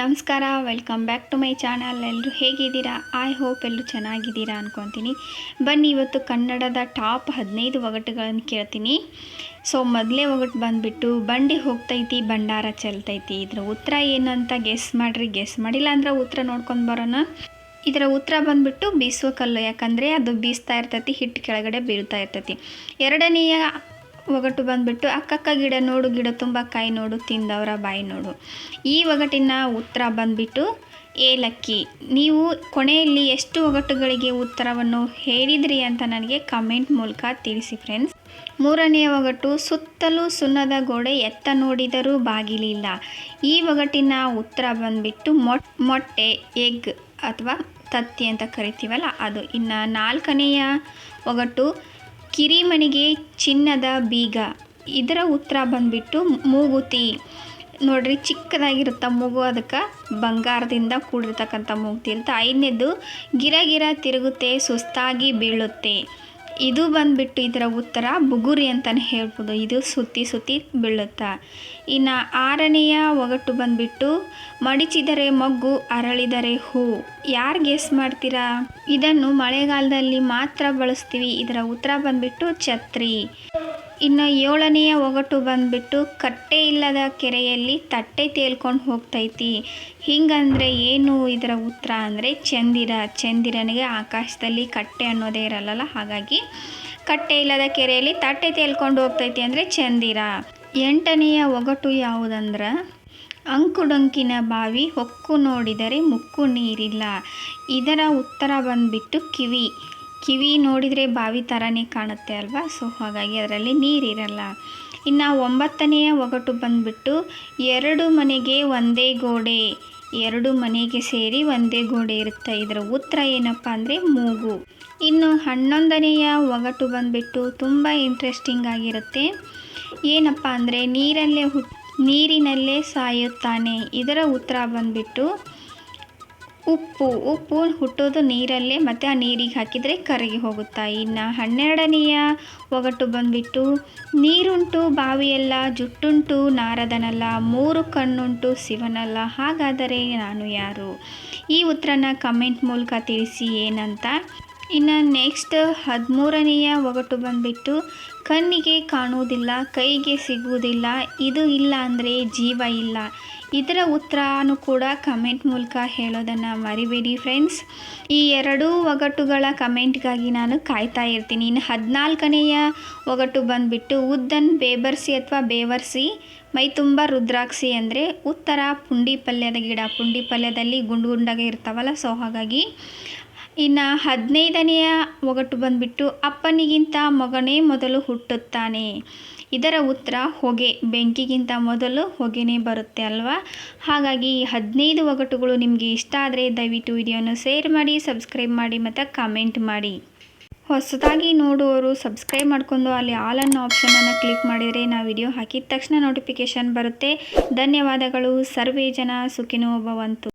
ನಮಸ್ಕಾರ welcome back to my channel ಎಲ್ಲರೂ ಹೇಗಿದ್ದೀರಾ? ಐ ಹೋಪ್ ಎಲ್ಲರೂ ಚೆನ್ನಾಗಿದ್ದೀರಾ ಅನ್ಕೊತೀನಿ. ಬನ್ನಿ, ಇವತ್ತು ಕನ್ನಡದ ಟಾಪ್ ಹದಿನೈದು ಒಗಟುಗಳನ್ನು ಕೇಳ್ತೀನಿ. ಸೊ ಮೊದಲೇ ಒಗಟು ಬಂದುಬಿಟ್ಟು ಬಂಡಿ ಹೋಗ್ತೈತಿ, ಭಂಡಾರ ಚೆಲ್ತೈತಿ. ಇದರ ಉತ್ತರ ಏನು ಅಂತ ಗೆಸ್ ಮಾಡಿರಿ ಗೆಸ್ ಮಾಡಿಲ್ಲ ಅಂದ್ರೆ ಉತ್ತರ ನೋಡ್ಕೊಂಡು ಬರೋಣ. ಇದರ ಉತ್ತರ ಬಂದ್ಬಿಟ್ಟು ಬೀಸುವ ಕಲ್ಲು, ಯಾಕಂದರೆ ಅದು ಬೀಸ್ತಾ ಇರ್ತೈತಿ ಹಿಟ್ಟು ಕೆಳಗಡೆ ಬೀಳ್ತಾ ಇರ್ತೈತಿ. ಎರಡನೆಯ ಒಗಟು ಬಂದುಬಿಟ್ಟು, ಅಕ್ಕಕ್ಕ ಗಿಡ ನೋಡು, ಗಿಡ ತುಂಬ ಕಾಯಿ ನೋಡು, ತಿಂದವರ ಬಾಯಿ ನೋಡು. ಈ ಒಗಟಿನ ಉತ್ತರ ಬಂದ್ಬಿಟ್ಟು ಏಲಕ್ಕಿ ನೀವು ಕೊನೆಯಲ್ಲಿ ಎಷ್ಟು ಒಗಟುಗಳಿಗೆ ಉತ್ತರವನ್ನು ಹೇಳಿದ್ರಿ ಅಂತ ನನಗೆ ಕಮೆಂಟ್ ಮೂಲಕ ತಿಳಿಸಿ ಫ್ರೆಂಡ್ಸ್ ಮೂರನೆಯ ಒಗಟು, ಸುತ್ತಲೂ ಸುಣ್ಣದ ಗೋಡೆ ಎತ್ತ ನೋಡಿದರೂ ಬಾಗಿಲಿಲ್ಲ. ಈ ಒಗಟಿನ ಉತ್ತರ ಬಂದ್ಬಿಟ್ಟು, ಮೊಟ್, ಮೊಟ್ಟೆ, ಎಗ್ ಅಥವಾ ತತ್ತಿ ಅಂತ ಕರಿತೀವಲ್ಲ, ಅದು ಇನ್ನು ನಾಲ್ಕನೆಯ ಒಗಟು. ಕಿರಿಮಣಿಗೆ ಚಿನ್ನದ ಬೀಗ. ಇದರ ಉತ್ತರ ಬಂದ್ಬಿಟ್ಟು ಮೂಗುತಿ. ನೋಡ್ರಿ, ಚಿಕ್ಕದಾಗಿರುತ್ತೆ ಮೂಗು, ಅದಕ್ಕೆ ಬಂಗಾರದಿಂದ ಕೂಡಿರ್ತಕ್ಕಂಥ ಮೂಗುತಿ ಇರುತ್ತೆ ಐದನೇದು ಗಿರ ಗಿರ ತಿರುಗುತ್ತೆ, ಸುಸ್ತಾಗಿ ಬೀಳುತ್ತೆ. ಇದು ಬಂದ್ಬಿಟ್ಟು ಇದರ ಉತ್ತರ ಬುಗುರಿ ಅಂತಲೇ ಹೇಳ್ಬೋದು. ಇದು ಸುತ್ತಿ ಸುತ್ತಿ ಬೀಳುತ್ತಾ. ಇನ್ನು ಆರನೆಯ ಒಗಟು ಬಂದುಬಿಟ್ಟು ಮಡಿಚಿದರೆ ಮಗ್ಗು, ಅರಳಿದರೆ ಹೂ. ಯಾರು ಗೆಸ್ ಮಾಡ್ತೀರಾ? ಇದನ್ನು ಮಳೆಗಾಲದಲ್ಲಿ ಮಾತ್ರ ಬಳಸ್ತೀವಿ. ಇದರ ಉತ್ತರ ಬಂದ್ಬಿಟ್ಟು ಛತ್ರಿ. ಇನ್ನು ಏಳನೆಯ ಒಗಟು ಬಂದ್ಬಿಟ್ಟು ಕಟ್ಟೆ ಇಲ್ಲದ ಕೆರೆಯಲ್ಲಿ ತಟ್ಟೆ ತೇಲ್ಕೊಂಡು ಹೋಗ್ತೈತಿ. ಹಿಂಗಂದರೆ ಏನು ಇದರ ಉತ್ತರ ಅಂದರೆ ಚಂದಿರ. ಚಂದಿರನಿಗೆ ಆಕಾಶದಲ್ಲಿ ಕಟ್ಟೆ ಅನ್ನೋದೇ ಇರಲ್ಲ ಹಾಗಾಗಿ ಕಟ್ಟೆ ಇಲ್ಲದ ಕೆರೆಯಲ್ಲಿ ತಟ್ಟೆ ತೇಲ್ಕೊಂಡು ಹೋಗ್ತೈತಿ ಅಂದರೆ ಚಂದಿರ. ಎಂಟನೆಯ ಒಗಟು ಯಾವುದಂದ್ರೆ? ಅಂಕುಡೊಂಕಿನ ಬಾವಿ ಹೊಕ್ಕು ನೋಡಿದರೆ ಮುಕ್ಕು ನೀರಿಲ್ಲ. ಇದರ ಉತ್ತರ ಬಂದ್ಬಿಟ್ಟು ಕಿವಿ. ಕಿವಿ ನೋಡಿದರೆ ಬಾವಿ ಥರನೇ ಕಾಣುತ್ತೆ ಅಲ್ವಾ? ಸೊ ಹಾಗಾಗಿ ಅದರಲ್ಲಿ ನೀರಿರಲ್ಲ ಇನ್ನು ಒಂಬತ್ತನೆಯ ಒಗಟು ಬಂದುಬಿಟ್ಟು ಎರಡು ಮನೆಗೆ ಒಂದೇ ಗೋಡೆ, ಎರಡು ಮನೆಗೆ ಸೇರಿ ಒಂದೇ ಗೋಡೆ ಇರುತ್ತೆ. ಇದರ ಉತ್ತರ ಏನಪ್ಪ ಅಂದರೆ ಮೂಗು. ಇನ್ನು ಹನ್ನೊಂದನೆಯ ಒಗಟು ಬಂದುಬಿಟ್ಟು ತುಂಬ ಇಂಟ್ರೆಸ್ಟಿಂಗ್ ಆಗಿರುತ್ತೆ. ಏನಪ್ಪ ಅಂದರೆ ನೀರಲ್ಲೇ ಹುಟ್, ನೀರಿನಲ್ಲೇ ಸಾಯುತ್ತಾನೆ. ಇದರ ಉತ್ತರ ಬಂದ್ಬಿಟ್ಟು ಉಪ್ಪು ಉಪ್ಪು ಹುಟ್ಟೋದು ನೀರಲ್ಲೇ ಮತ್ತು ಆ ನೀರಿಗೆ ಹಾಕಿದರೆ ಕರಗಿ ಹೋಗುತ್ತಾ? ಇನ್ನು ಹನ್ನೆರಡನೆಯ ಒಗಟು ಬಂದುಬಿಟ್ಟು ನೀರುಂಟು, ಬಾವಿಯಲ್ಲ ಜುಟ್ಟುಂಟು, ನಾರದನಲ್ಲ, ಮೂರು ಕಣ್ಣುಂಟು ಶಿವನಲ್ಲ, ಹಾಗಾದರೆ ನಾನು ಯಾರು? ಈ ಉತ್ತರನ ಕಮೆಂಟ್ ಮೂಲಕ ತಿಳಿಸಿ ಏನಂತ? ಇನ್ನು ನೆಕ್ಸ್ಟ್ ಹದಿಮೂರನೆಯ ಒಗಟು ಬಂದುಬಿಟ್ಟು ಕಣ್ಣಿಗೆ ಕಾಣುವುದಿಲ್ಲ, ಕೈಗೆ ಸಿಗುವುದಿಲ್ಲ, ಇದು ಇಲ್ಲ ಅಂದರೆ ಜೀವ ಇಲ್ಲ. ಇದರ ಉತ್ತರನೂ ಕೂಡ ಕಮೆಂಟ್ ಮೂಲಕ ಹೇಳೋದನ್ನು ಮರಿಬೇಡಿ ಫ್ರೆಂಡ್ಸ್ ಈ ಎರಡೂ ಒಗಟುಗಳ ಕಮೆಂಟ್ಗಾಗಿ ನಾನು ಕಾಯ್ತಾ ಇರ್ತೀನಿ. ಇನ್ನು ಹದಿನಾಲ್ಕನೆಯ ಒಗಟು ಬಂದುಬಿಟ್ಟು ಉದ್ದನ್ ಬೇಬರ್ಸಿ ಅಥವಾ ಬೇವರ್ಸಿ, ಮೈ ತುಂಬ ರುದ್ರಾಕ್ಷಿ ಅಂದರೆ ಉತ್ತರ ಪುಂಡಿ ಪಲ್ಯದ ಗಿಡ. ಪುಂಡಿ ಪಲ್ಯದಲ್ಲಿ ಗುಂಡು ಗುಂಡಾಗೆ ಇರ್ತಾವಲ್ಲ, ಸೊ ಹಾಗಾಗಿ ಇನ್ನು ಹದಿನೈದನೆಯ ಒಗಟು ಬಂದುಬಿಟ್ಟು ಅಪ್ಪನಿಗಿಂತ ಮಗನೇ ಮೊದಲು ಹುಟ್ಟುತ್ತಾನೆ. ಇದರ ಉತ್ತರ ಹೊಗೆ, ಬೆಂಕಿಗಿಂತ ಮೊದಲು ಹೊಗೆನೇ ಬರುತ್ತೆ ಅಲ್ವಾ? ಹಾಗಾಗಿ ಈ ಹದಿನೈದು ಒಗಟುಗಳು ನಿಮಗೆ ಇಷ್ಟ ಆದರೆ ದಯವಿಟ್ಟು ವಿಡಿಯೋನ ಶೇರ್ ಮಾಡಿ, ಸಬ್ಸ್ಕ್ರೈಬ್ ಮಾಡಿ ಮತ್ತು ಕಮೆಂಟ್ ಮಾಡಿ. ಹೊಸದಾಗಿ ನೋಡುವವರು ಸಬ್ಸ್ಕ್ರೈಬ್ ಮಾಡ್ಕೊಂಡು ಅಲ್ಲಿ ಆಲ್ ಅನ್ನೋ ಆಪ್ಷನನ್ನು ಕ್ಲಿಕ್ ಮಾಡಿದರೆ ನಾವು ವಿಡಿಯೋ ಹಾಕಿದ ತಕ್ಷಣ ನೋಟಿಫಿಕೇಷನ್ ಬರುತ್ತೆ. ಧನ್ಯವಾದಗಳು. ಸರ್ವೇ ಜನ ಸುಖಿನೋ ಭವಂತು.